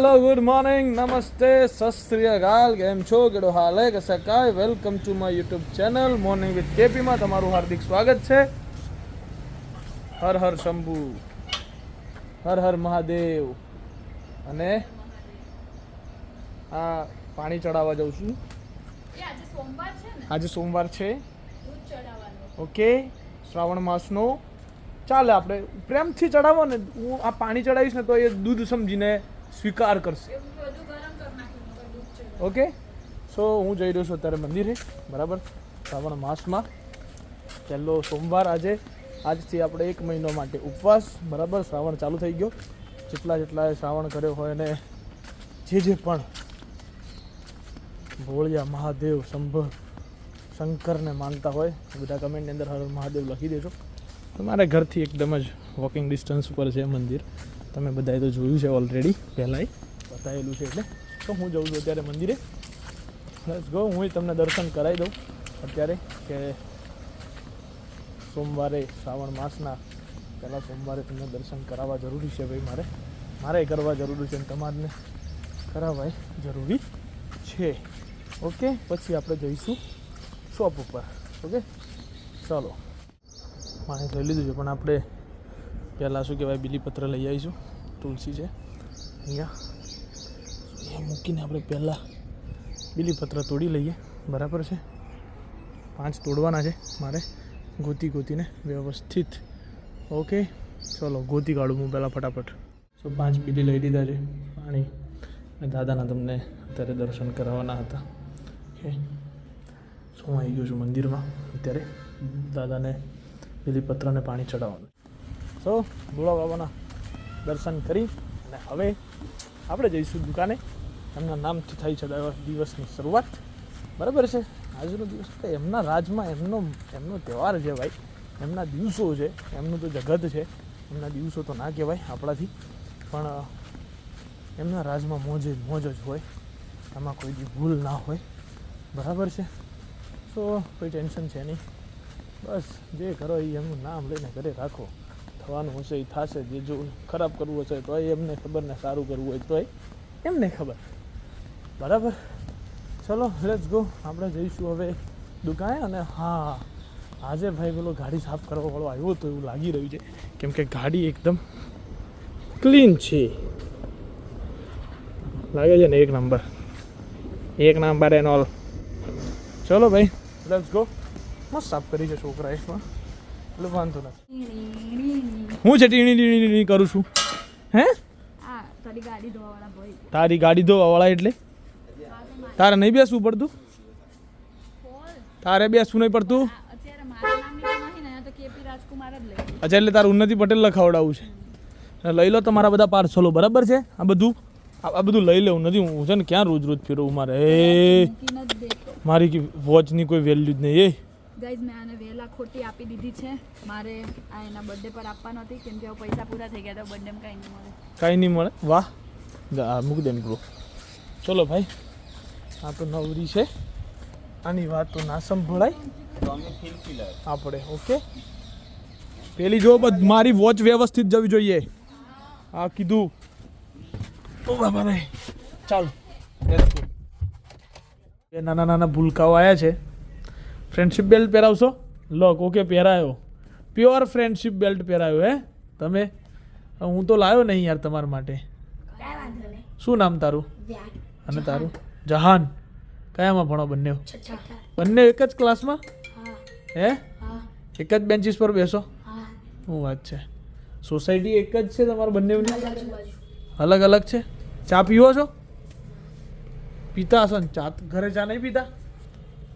Hello good morning નમસ્તે સસ્ત્રીયકાલ કેમ છો? કેડો હાલે કે સકાય welcome to my YouTube channel morning with કેપીમાં તમારું હાર્દિક સ્વાગત છે. હર હર શંભુ. હર હર મહાદેવ. અને આ પાણી ચડાવવા જાઉં છું. આજે સોમવાર છે ઓકે. શ્રાવણ માસનો. ચાલે આપણે. પ્રેમથી ચડાવો ને. હું આ પાણી ચડાવીશ ને તો એ દૂધ સમજીને સ્વીકાર કરશે. ઓકે સો હું જઈ રહ્યો છું અત્યારે મંદિરે. બરાબર? શ્રાવણ માસમાં. પહેલો સોમવાર આજે. આજથી આપણે એક મહિનો માટે ઉપવાસ. બરાબર? શ્રાવણ ચાલુ થઈ ગયો. જેટલા જેટલા શ્રાવણ કર્યો હોય અને જે જે પણ ભોળિયા મહાદેવ શંભ શંકરને માનતા હોય બધા કમેન્ટની અંદર હર હર મહાદેવ લખી દેજો. મારા ઘરથી એકદમ જ વોકિંગ ડિસ્ટન્સ ઉપર છે મંદિર. તમે બધાએ તો જોયું છે ઓલરેડી પહેલાંય બતાવેલું છે એટલે. તો હું જઉં છું અત્યારે મંદિરે. લેટ્સ ગો હું તમને દર્શન કરાવી દઉં અત્યારે કે સોમવારે શ્રાવણ માસના પહેલાં સોમવારે તમને દર્શન કરાવવા જરૂરી છે ભાઈ મારે. મારે કરવા જરૂરી છે અને તમારને કરાવવા જરૂરી છે. ઓકે, પછી આપણે જઈશું શોપ ઉપર. ઓકે? ચાલો. મારે લઈ લીધું છે, પણ આપણે પહેલાં શું કહેવાય, બીલીપત્ર લઈ આવીશું, તુલસી છે. અહીંયા અહીંયા મૂકીને આપણે પહેલાં બીલીપત્ર તોડી લઈએ. બરાબર છે? પાંચ તોડવાના છે મારે, ગોતી ગોતીને વ્યવસ્થિત. ઓકે, ચલો, ગોતી કાઢું હું પહેલાં ફટાફટ. સો પાંચ બીલી લઈ લીધા છે, પાણી. અને દાદાના તમને અત્યારે દર્શન કરાવવાના હતા. ઓકે. હું આવી ગયો છું મંદિરમાં. અત્યારે દાદાને બીલીપત્રને પાણી ચડાવવાનું. સો ભોળા બાબાના દર્શન કરી અને હવે આપણે જઈશું દુકાને. એમના નામથી થાય છે દિવસની શરૂઆત. બરાબર છે? આજનો દિવસ તો એમના રાજમાં એમનો એમનો તહેવાર છે ભાઈ. એમના દિવસો છે. એમનું તો જગત છે. એમના દિવસો તો ના કહેવાય આપણાથી. પણ એમના રાજમાં મોજે મોજ જ હોય. એમાં કોઈ બી ભૂલ ના હોય. બરાબર છે? સો કોઈ ટેન્શન છે નહીં. બસ, જે કરો એ એમનું નામ લઈને ઘરે રાખો. થવાનું હશે એ થશે. જે જો ખરાબ કરવું હશે તો એમને ખબર ને સારું કરવું હોય તો એમને ખબર. બરાબર? ચલો લેટ્સ ગો આપણે જઈશું હવે દુકાને અને હા, આજે ભાઈ પેલો ગાડી સાફ કરવાવાળો આવ્યો તો એવું લાગી રહ્યું છે કેમ કે ગાડી એકદમ ક્લીન છે. લાગે છે ને એક નંબર એક નંબર એન ઓલ ચલો ભાઈ લેટ્સ ગો મસ્ત સાફ કરી છે છોકરા પણ. એટલે વાંધો નથી. હું છે ટીણી ટીણી ટીણી કરું છું. હે? તારી ગાડી ધોવાવાળા એટલે? તારે નહીં બેસવું પડતું? તારે બેસવું નહીં પડતું? અચ્છા એટલે તારું ઉન્નતિ પટેલ લખાવડાવું છે. લઈ લો તમારા બધા પાર્સલો બરાબર છે? આ બધું? આ બધું લઈ લેવું નથી હું છે ને ક્યાં રોજ રોજ ફેરવું મારે? એ મારી વોચની કોઈ વેલ્યુ જ નહીં એ. ગાઈઝ મેં આને વહેલા ખોટી આપી દીધી છે. મારે આ એના બર્થડે પર આપવાનો હતી. કેમ કે હવે પૈસા પૂરા થઈ ગયા, તો બર્થડેમાં કાંઈ નહીં મળે. કાંઈ નહીં મળે? વાહ. મૂક દે બ્રો ચલો ભાઈ, આ તો નવરી છે. આની વાત તો ના સંભળાય. આપણે, ઓકે? પેલી જો મારી વોચ વ્યવસ્થિત જવી જોઈએ. આ કીધું. ઓ બાબા ચાલો નાના નાના ભૂલકાઓ આવ્યા છે. ફ્રેન્ડશિપ બેલ્ટ પહેરાવશો? લોક ઓકે પહેરાયો. પ્યોર ફ્રેન્ડશિપ બેલ્ટ પહેરાયો હે? તમે? હું તો લાવ્યો નહીં યાર તમારા માટે. શું નામ તારું? અને તારું? જહાન. કયામાં ભણો બંને બંને એક જ ક્લાસમાં હે. એક જ બેન્ચીસ પર બેસો. શું વાત છે? સોસાયટી એક જ છે તમારા બંનેની અલગ અલગ છે? ચા પીવો છો? પીતા હશો ને? ચા ઘરે ચા નહીં પીતા?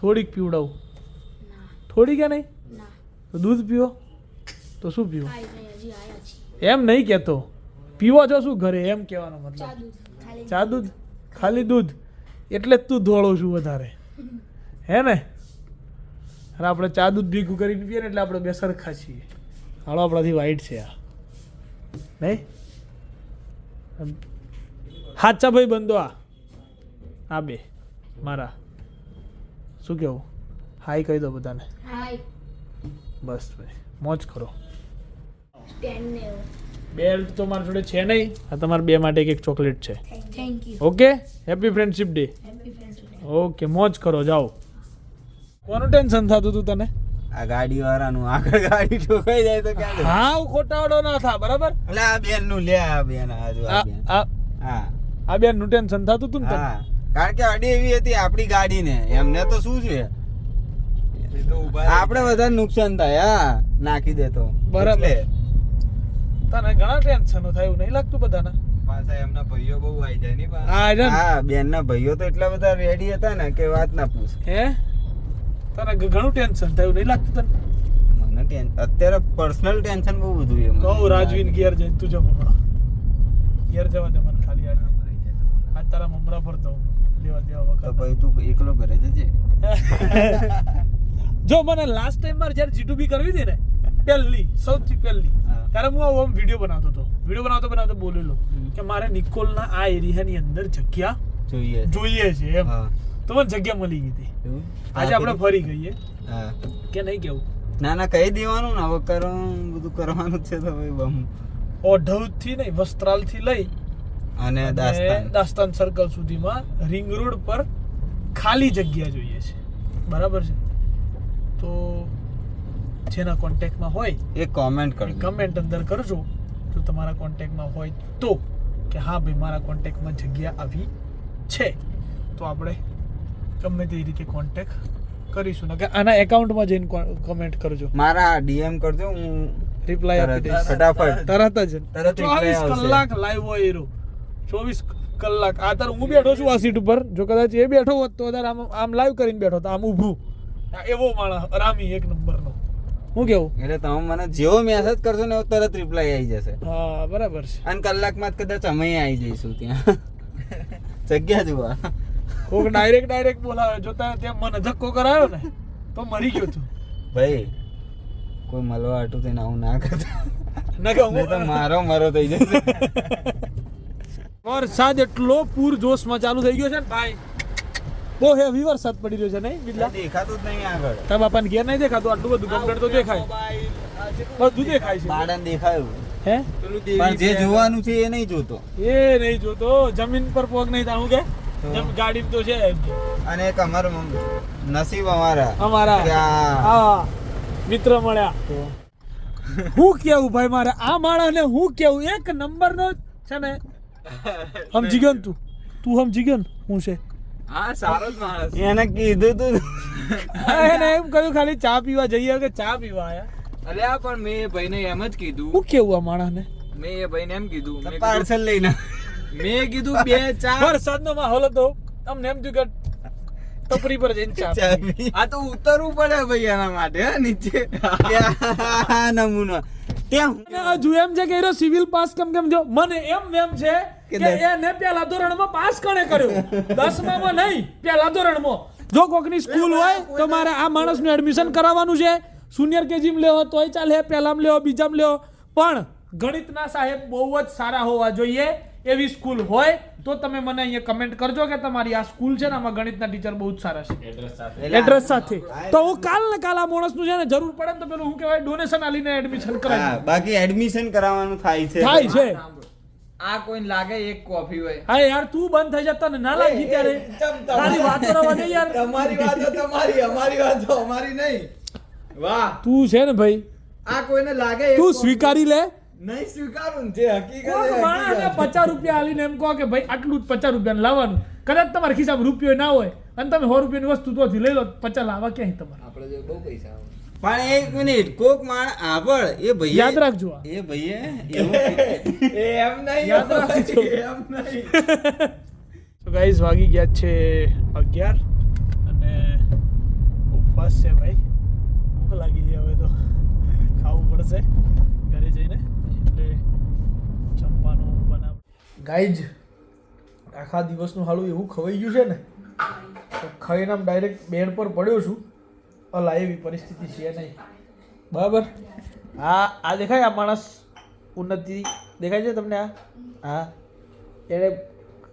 થોડીક પીવડાવું. થોડી કે નહીં? તો દૂધ પીવો તો શું પીવો એમ નહીં કહેતો. પીવો છો શું ઘરે? એમ કહેવાનો મતલબ. ચા દૂધ ખાલી દૂધ. એટલે જ તું ધોળો છું વધારે. હે ને? અને આપણે ચા દૂધ ભેગું કરીને પીએ ને એટલે આપણે બે સરખા છીએ. હાળો આપણાથી વાઈટ છે આ. નહીં? હાચા ભાઈ બંધો આ. આ બે મારા. શું કેવું હાઈ કહી દો બધાને. બસ ભાઈ મોજ કરો. બેલ્ટ તો મારા જોડે છે નહીં. આ તમારા બે માટે એક એક ચોકલેટ છે. Thank you okay happy friendship day okay મોજ કરો જાઓ. કોનું ટેન્શન થતું હતું તને? આ ગાડી વાળાનું આગળ ગાડી ઠોકાઈ જાય તો ક્યાં હા હા ખોટાવડો ના થા બરાબર? એટલે આ બેનનું લે આ બેન. આ હા. આ બેનનું ટેન્શન થતું હતું ને હા. કારણ કે અડી એવી હતી આપણી ગાડી ને એમને તો શું છે? આપણે બધા નુકસાન થાય હા. નાખી દે તો. બરાબર. તને ઘણા ટેન્શનો થાય એવું નહીં લાગતું બધાને? પાછા એમના ભાઈઓ બહુ આવી જાય ની હા છે હા બેન ભાઈઓ તો એટલા બધા રેડી હતા ને કે વાત ના પૂછ. હે? તને ઘણું ટેન્શન થાય એવું નહીં લાગતું તને? મને ટેન- અત્યારે પર્સનલ ટેન્શન બહુ બધું એમ કહું રાજવીન ગિયર જઈને તું જમ ગિયર જવા દે મને ખાલી આજ તારા મમરા પર દઉં લેવા દેવા તો વખત પછી તું એકલો ઘરે જજે. જો મને લાસ્ટ ટાઈમ મારે જ્યારે જીટુબી કરવી હતી ને પહેલી સૌથી પહેલી. ત્યારે હું આમ વીડિયો બનાવતો હતો. વીડિયો બનાવતો બનાવતો બોલેલો કે મારે નિકોલના આ એરિયાની અંદર જગ્યા જોઈએ જોઈએ છે એમ. તો મને જગ્યા મળી ગઈ હતી. આજે આપણે ફરી ગઈએ. કે નહીં કેવું? ના ના કહી દેવાનું ને હવે કરવાનું બધું કરવાનું છે તો ભાઈ બમ. ઓઢવથી નહીં વસ્ત્રાલથી લઈ અને અને દાસ્તાન. દાસ્તાન સર્કલ સુધીમાં રિંગ રોડ પર ખાલી જગ્યા જોઈએ છે. બરાબર છે? તો જેના કોન્ટેક્ટમાં હોય એ કોમેન્ટ કરજો કમેન્ટ અંદર કરજો. જો તમારા કોન્ટેક્ટમાં હોય તો કે હા ભાઈ મારા કોન્ટેક્ટમાં જગ્યા આવી છે. તો આપણે ગમે તે રીતે કોન્ટેક્ટ કરીશું. ને કે આના એકાઉન્ટમાં જઈને કમેન્ટ કરજો. મારા ડીએમ કરજો હું રિપ્લાય આપી દઈશ. ફટાફટ. તરત જ. તરત ચોવીસ કલાક લાઈવ હોય એરો ચોવીસ કલાક. આ તાર હું બેઠો છું આ સીટ ઉપર. જો કદાચ એ બેઠો હોત તો અત્યારે આમ આમ લાઈવ કરીને બેઠો તો આમ ઊભું. એવો માણસ રામી એક નંબરનો. હું કેવું? એટલે તમે મને જેવો મેસેજ કરશો ને એવો તરત રિપ્લાય આવી જશે. હા બરાબર છે. અને કલાકમાં જ કદાચ અમે આવી જઈશું ત્યાં. જગ્યા જોવા કોક ડાયરેક્ટ ડાયરેક્ટ બોલાવે. જોતા ત્યાં મને ધક્કો કરાયો ને તો મરી ગયો તું ભાઈ કોઈ મળવા હાટું થઈને આવું ના કરતા. ના કે નહીં તો મારો મારો થઈ જશે. વરસાદ એટલો પૂર જોશમાં ચાલુ થઈ ગયો છે ને ભાઈ. બહુ હેવી વરસાદ પડી રહ્યો છે નહીં બિલ્લા દેખાતું જ નહીં આગળ. તારા બાપાને ઘેર નહીં દેખાતું? આટલું બધું કમ્પ્લેટ તો દેખાય. બધું દેખાય છે. બાળન દેખાયું. હે? પણ જે જોવાનું છે એ નહીં જોતો. એ નહીં જોતો. જમીન પર પગ નહીં તાણું કે? ગાડી તો છે અને એક અમારું નસીબ અમારા. અમારા. હા. મિત્ર મળ્યા. હું કેવું ભાઈ મારે? આ માણસને હું કેવું? એક નંબરનો છે ને. સમજી ગયો તું? તું સમજી ગયો ને? હું છે? હા સારો જ માણસ. એને કીધું તું. એને એમ કહ્યું ખાલી ચા પીવા જઈએ કે ચા પીવા આયા? અલ્યા પણ મેં ભાઈને એમ જ કીધું. હું કેવું આ માણસને? મેં એ ભાઈને એમ કીધું. પાર્સલ લઈને. મેં કીધું બે ચા. વરસાદનો માહોલ હતો. તમને એમ થયું કે ટપરી પર જઈને ચા. આ તો ઉતરવું પડે ભાઈ એના માટે હે, નીચે. નમૂનો. ત્યાં હજુ એમ છે કે એનો સિવિલ પાસ કેમ કેમ જો મને એમ એમ છે કે એને પહેલા ધોરણમાં પાસ કણે કર્યો? દસમામાં નહીં પહેલા ધોરણમાં. જો કોકની સ્કૂલ હોય તો મારે આ માણસનું એડમિશન કરાવવાનું છે. જુનિયર કેજીમાં લેવો તોય ચાલે પહેલામાં લેવો બીજામાં લેવો. પણ ગણિતના સાહેબ બહુ જ સારા હોવા જોઈએ. એવી સ્કૂલ હોય તો તમે મને અહીંયા કમેન્ટ કરજો કે તમારી આ સ્કૂલ છે ને આમાં ગણિતના ટીચર બહુ જ સારા છે. એડ્રેસ સાથે. તો હું કાલ ને કાલ આ માણસનું છે ને જરૂર પડે ને તો પેલું હું કહેવાય ડોનેશન આલીને એડમિશન કરાય બાકી એડમિશન કરાવવાનું થાય છે. થાય છે. આ કોઈને લાગે એક કોફી હોય. હા યાર તું બંધ થઈ જતા ને ના લાગી ત્યારે. તારી વાતો રવા દે યાર. તમારી વાતો તમારી અમારી વાતો અમારી નહીં. વાહ. તું છે ને ભાઈ. આ કોઈને લાગે તું સ્વીકારી લે. નહીં સ્વીકારું જે હકીકત માણસને પચાસ રૂપિયા આલીને એમ કહો કે ભાઈ આટલું જ પચાસ રૂપિયા લાવવાનું. કદાચ તમારા ખિસ્સામાં રૂપિયો ના હોય અને તમે સો રૂપિયાની વસ્તુ તોથી લઈ લો પચાસ લાવવા ક્યાંય તમારે? આપણે જે બહુ પૈસા આવે. પણ એક મિનિટ કોક માણ આભળ એ ભાઈ યાદ રાખજો એ ભાઈ એ એમ નહીં યાદ રાખજો. એમ નહીં. તો ગાઈઝ વાગી ગયા છે અગિયાર અને ઉપવાસ છે ભાઈ. ભૂખ લાગી છે હવે તો. ખાવું પડશે. ઘરે જઈને. એટલે જમવાનું બનાવ. ગાઈજ આખા દિવસનું હાલું એવું ખવાઈ ગયું છે ને તો ખાઈને આમ ડાયરેક્ટ બેડ પર પડ્યો છું. અલા એવી પરિસ્થિતિ છે નહીં. બરાબર? આ આ દેખાય આ માણસ ઉન્નતિ દેખાય છે તમને આ? હા. એણે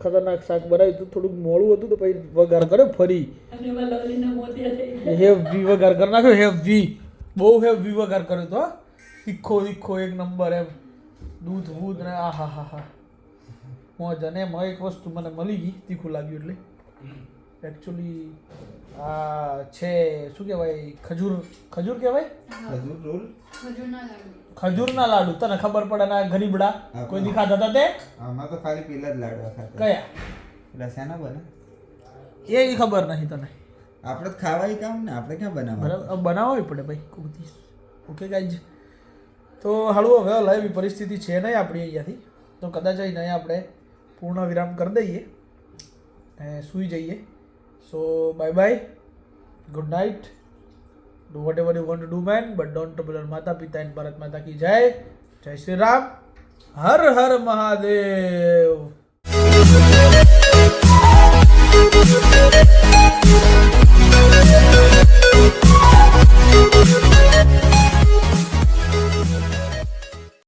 ખતરનાક શાક બનાવ્યું હતું થોડુંક મોડું હતું તો પછી વઘાર કર્યો ફરી. હેવી વઘાર કરી નાખ્યો હેવી બહુ હેવી વઘાર કર્યો તો તીખો તીખો એક નંબર એમ. દૂધ વૂધ ને આ હા હા હા. મોજ અને એમાં એક વસ્તુ મને મળી ગઈ તીખું લાગ્યું એટલે. એકચ્યુઅલી આ છે શું કહેવાય ખજૂર ખજૂર કહેવાય? ખજૂર રોલ? ખજૂરના લાડુ. તને ખબર પડે ના ગરીબડા? કોઈ દી ખાતા હતા તે? આમાં તો ખાલી પેલા જ લાડવા ખાતા. કયા? પેલા શેના બને? એ ખબર નહીં તને. આપણે જ ખાવાય કામ ને આપણે ક્યાં બનાવવા? બરાબર હવે પડે ભાઈ ઓકે ગાઈજ તો હાલું હવે લાઈવ પરિસ્થિતિ છે નહીં આપણી અહીંયાથી. તો કદાચ અહીં નહીં આપણે પૂર્ણ વિરામ કરી દઈએ અને સૂઈ જઈએ. So bye bye good night do whatever you want do man but don't ટબલર માતા પિતા એન ભારત માતા કી જય જય શ્રી રામ હર હર મહાદેવ